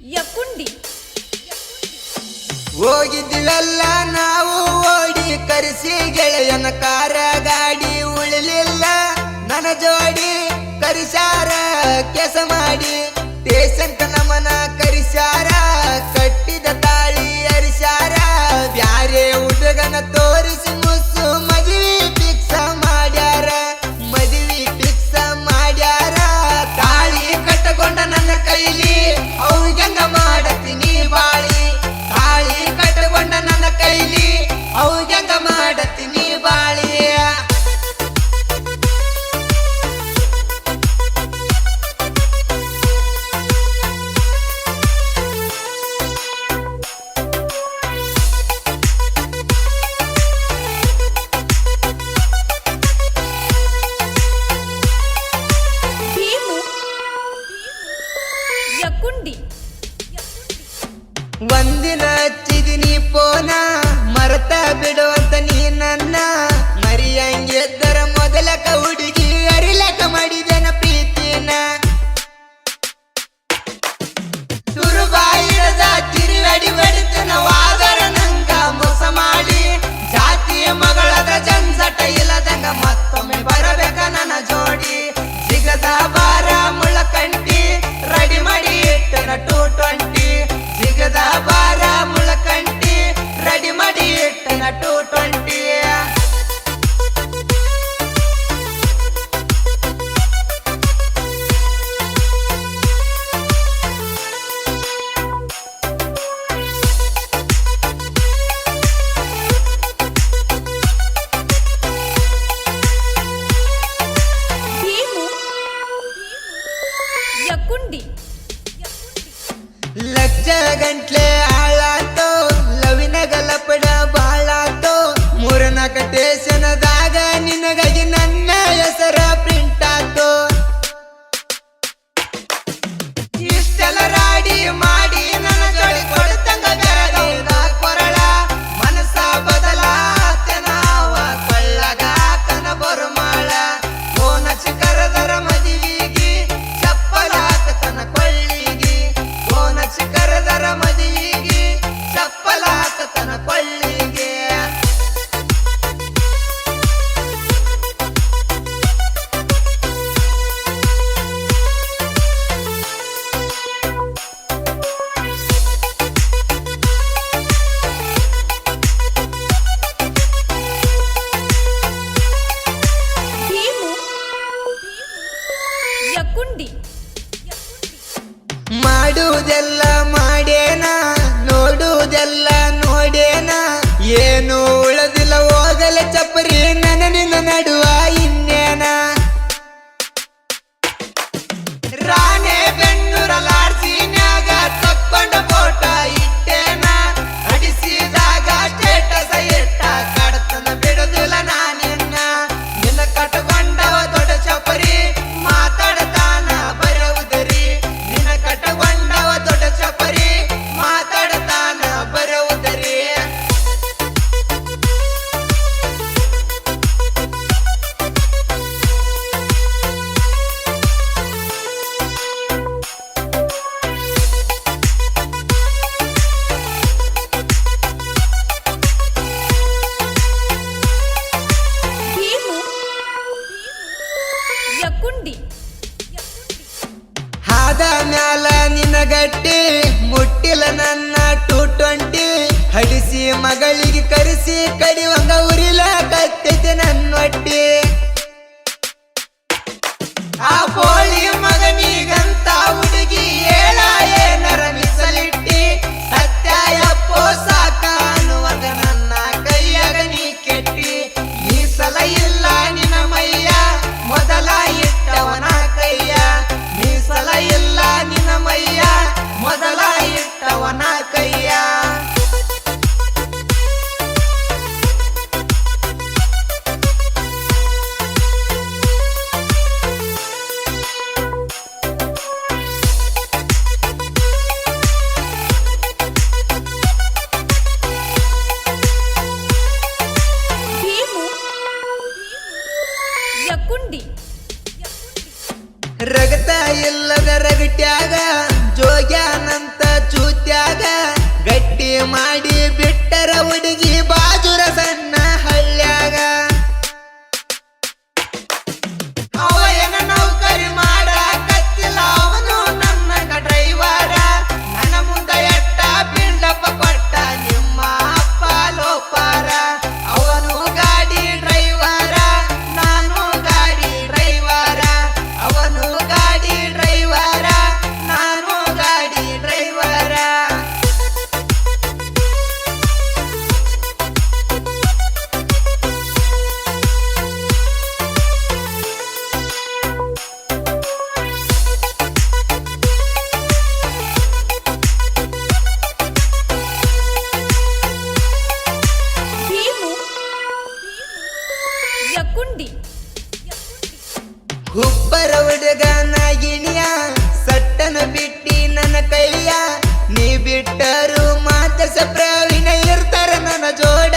ಯಕುಂಡಿ. ಹೋಗಿದ್ದಿಲ್ಲ ನಾವು ಓಡಿ ಕರೆಸಿ ಗೆಳೆಯನ ಕಾರ ಗಾಡಿ ಉಳಿಲಿಲ್ಲ. ನನ್ನ ಜೋಡಿ ಕರಿಸಾರ ಕೆಸ ಮಾಡಿ. ದೇಶಂತ ಸಿಗದ ಬಾರ ಮುಳಕಂಟಿ ರೆಡಿ ಮಾಡಿ ಇಟ್ಟನ ಟೂ ಟ್ವೆಂಟಿ కుండి ಲಕ್ಷ ಗಂಟ್ಲೆ ಯಕುಂಡಿ. ಹಾದ ಮ್ಯಾಲ ನಿನಗಟ್ಟಿ ಮುಟ್ಟಿಲ ನನ್ನ ಟು ಟ್ವೆಂಟಿ. ಹಡಿಸಿ ಮಗಳಿಗೆ ಕರೆಸಿ ಕಡಿವಂಗ ಉರಿಲ ಕತ್ತೈತೆ ಕುಂಡಿ. ಹುಬ್ಬರ ಹುಡುಗನ ಸಟ್ಟನ ಬಿಟ್ಟಿ ನನ್ನ ಕೈಯ. ನೀ ಬಿಟ್ಟರು ಮಾತ್ರ ಶಪ್ರಾವೀಣ ಇರ್ತಾರ ನನ್ನ ಜೋಡ.